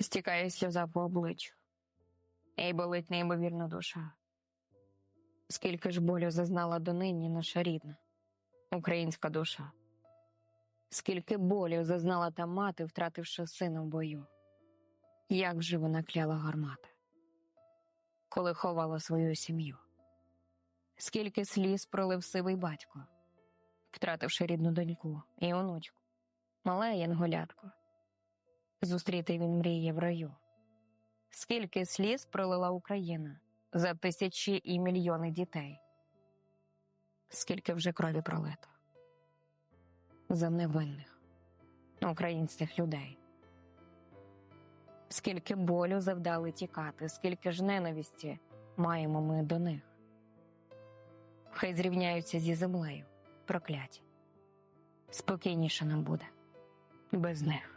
Стікає сльоза по обличчю. І болить неймовірна душа. Скільки ж болю зазнала донині наша рідна, українська душа. Скільки болю зазнала та мати, втративши сина в бою. Як же вона кляла гармата, коли ховала свою сім'ю. Скільки сліз пролив сивий батько, втративши рідну доньку і онучку, мале янголятко. Зустріти він мріє в раю. Скільки сліз пролила Україна за тисячі і мільйони дітей. Скільки вже крові пролито за невинних українських людей. Скільки болю завдали тікати, скільки ж ненависті маємо ми до них. Хай зрівняються зі землею, прокляті. Спокійніше нам буде без них.